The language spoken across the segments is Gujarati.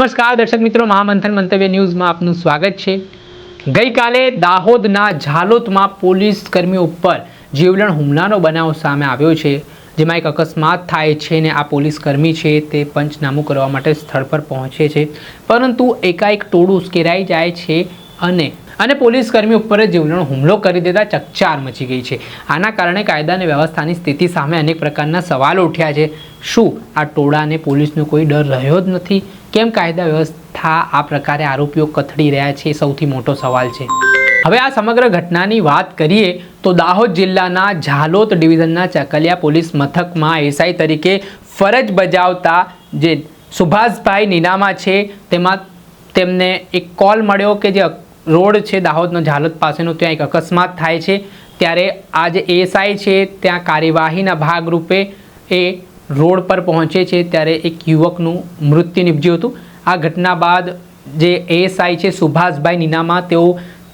નમસ્કાર દર્શક મિત્રો, મહામંથન મંતવ્ય ન્યૂઝમાં આપનું સ્વાગત છે. ગઈકાલે દાહોદના ઝાલોદમાં પોલીસ કર્મીઓ ઉપર જીવલેણ હુમલાનો બનાવ સામે આવ્યો છે, જેમાં એક અકસ્માત થાય છે ને આ પોલીસ કર્મી છે તે પંચનામું કરવા માટે સ્થળ પર પહોંચે છે. પરંતુ એકાએક ટોળું ઉશ્કેરાઈ જાય છે અને અને પોલીસ કર્મી ઉપર જીવલેણ હુમલો કરી દેતા ચકચાર મચી ગઈ છે. આના કારણે કાયદા અને વ્યવસ્થાની સ્થિતિ સામે અનેક પ્રકારના સવાલો ઉઠ્યા છે. શું આ ટોળાને પોલીસનો કોઈ ડર રહ્યો જ નથી? કેમ કાયદા વ્યવસ્થા આ પ્રકારે આરોપીઓ કથળી રહ્યા છે સૌથી મોટો સવાલ છે. હવે આ સમગ્ર ઘટનાની વાત કરીએ તો દાહોદ જિલ્લાના ઝાલોદ ડિવિઝનના ચકલિયા પોલીસ મથકમાં એસઆઈ તરીકે ફરજ બજાવતા જે સુભાષભાઈ નીનામા છે તેમાં તેમને એક કોલ મળ્યો કે જે રોડ છે દાહોદનો ઝાલોદ પાસેનો ત્યાં એક અકસ્માત થાય છે. ત્યારે આ જે એસઆઈ છે ત્યાં કાર્યવાહીના ભાગરૂપે એ રોડ પર પહોંચે છે ત્યારે એક યુવકનું મૃત્યુ નિપજ્યું હતું. આ ઘટના બાદ જે એએસઆઈ છે, સુભાષભાઈ નીનામા તેઓ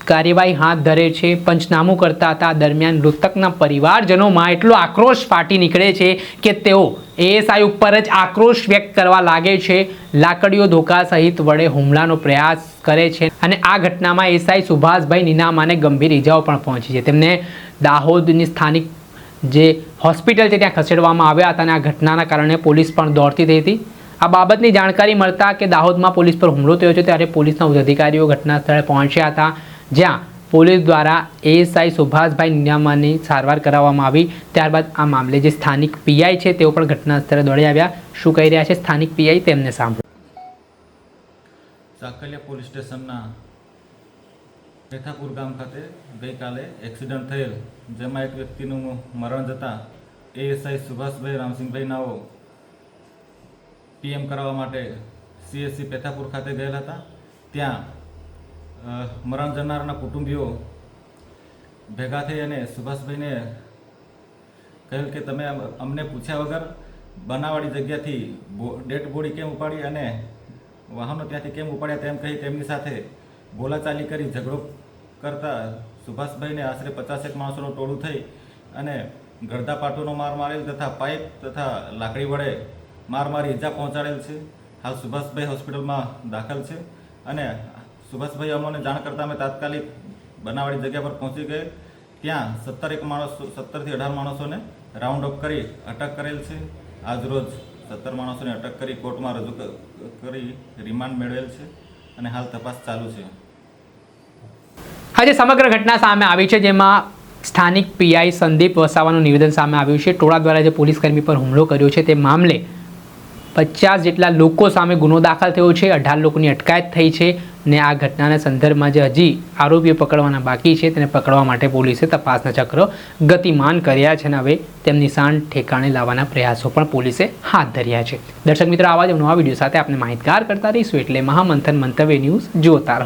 કાર્યવાહી હાથ ધરે છે. પંચનામું કરતા હતા. દરમિયાન મૃતકના પરિવારજનોમાં એટલો આક્રોશ ફાટી નીકળે છે કે તેઓ એએસઆઈ ઉપર જ આક્રોશ વ્યક્ત કરવા લાગે છે. લાકડીઓ ધોકા સહિત વડે હુમલાનો પ્રયાસ કરે છે અને આ ઘટનામાં એએસઆઈ સુભાષભાઈ નીનામાને ગંભીર ઇજાઓ પણ પહોંચી છે. તેમને દાહોદની સ્થાનિક જે હોસ્પિટલ છે ત્યાં ખસેડવામાં આવ્યા હતા અને આ ઘટનાના કારણે પોલીસ પણ દોડતી થઈ હતી. આ બાબતની જાણકારી મળતા કે દાહોદમાં પોલીસ પર હુમલો થયો છે ત્યારે પોલીસના અધિકારીઓ ઘટના સ્થળે પહોંચ્યા હતા, જ્યાં પોલીસ દ્વારા એએસઆઈ સુભાષભાઈ નિયામાની સારવાર કરાવવામાં આવી. ત્યારબાદ આ મામલે જે સ્થાનિક પીઆઈ છે તેઓ પણ ઘટના સ્થળે દોડી આવ્યા. શું કહી રહ્યા છે સ્થાનિક પીઆઈ તેમને સાંભળો. સાકલિયા પોલીસ સ્ટેશનના પેથાપુર ગામ ખાતે ગઈકાલે એક્સિડન્ટ થયેલ, જેમાં એક વ્યક્તિનું મરણ જતાં એએસઆઈ સુભાષભાઈ રામસિંહભાઈ નાઓ પીએમ કરાવવા માટે સીએસસી પેથાપુર ખાતે ગયેલા હતા. ત્યાં મરણ જનારના કુટુંબીઓ ભેગા થઈ અને સુભાષભાઈને કહ્યું કે તમે અમને પૂછ્યા વગર બનાવાળી જગ્યાથી ડેડ બોડી કેમ ઉપાડી અને વાહનો ત્યાંથી કેમ ઉપાડ્યા તેમ કહી તેમની સાથે બોલાચાલી કરી, ઝઘડો કરતા સુભાષભાઈને આશરે પચાસેક માણસોનું ટોળું થઈ અને ગળદા પાટોનો માર મારેલ તથા પાઇપ તથા લાકડી વડે માર મારી ઈજા પહોંચાડેલ છે. હાલ સુભાષભાઈ હોસ્પિટલમાં દાખલ છે અને સુભાષભાઈ અમોને જાણ કરતાં અમે તાત્કાલિક બનાવાળી જગ્યા પર પહોંચી ગયેલ ત્યાં સત્તર એક માણસો, સત્તરથી અઢાર માણસોને રાઉન્ડ અપ કરી અટક કરેલ છે. આજરોજ સત્તર માણસોને અટક કરી કોર્ટમાં રજૂ કરી રિમાન્ડ મેળવેલ છે અને હાલ તપાસ ચાલુ છે. આજે સમગ્ર ઘટના સામે આવી છે, જેમાં સ્થાનિક પીઆઈ સંદીપ વસાવાનું નિવેદન સામે આવ્યું છે. ટોળા દ્વારા જે પોલીસ કર્મી પર હુમલો કર્યો છે, તે મામલે પચાસ જેટલા લોકો સામે ગુનો દાખલ થયો છે. અઢાર લોકોની અટકાયત થઈ છે ને આ ઘટનાના સંદર્ભમાં જે હજી આરોપીઓ પકડવાના બાકી છે, તેને પકડવા માટે પોલીસે તપાસના ચક્ર ગતિમાન કર્યા છે અને હવે તેમની શાન ઠેકાણે લાવવાના પ્રયાસો પણ પોલીસે હાથ ધર્યા છે. દર્શક મિત્રો, આવા જ નવા વીડિયો સાથે આપણે માહિતગાર કરતા રહીશું. એટલે મહામંથન મંતવ્ય ન્યૂઝ જોતા રહો.